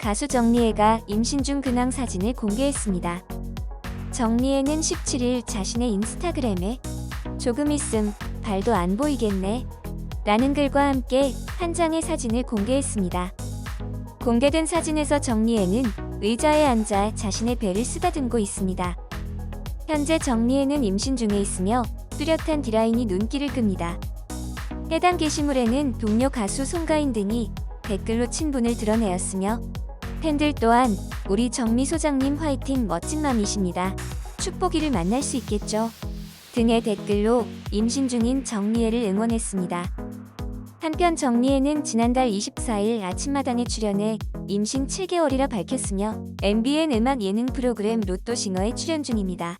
가수 정리애가 임신 중 근황 사진을 공개했습니다. 정리애는 17일 자신의 인스타그램에 조금 있음 발도 안 보이겠네 라는 글과 함께 한 장의 사진을 공개했습니다. 공개된 사진에서 정리애는 의자에 앉아 자신의 배를 쓰다듬고 있습니다. 현재 정리애는 임신 중에 있으며 뚜렷한 디라인이 눈길을 끕니다. 해당 게시물에는 동료 가수 송가인 등이 댓글로 친분을 드러내었으며 팬들 또한 우리 정미 소장님 화이팅 멋진 맘이십니다. 축복이를 만날 수 있겠죠. 등의 댓글로 임신 중인 정리애를 응원했습니다. 한편 정리애는 지난달 24일 아침마당에 출연해 임신 7개월이라 밝혔으며 MBN 음악 예능 프로그램 로또싱어에 출연 중입니다.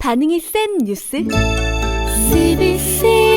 반응이 센 뉴스? CBC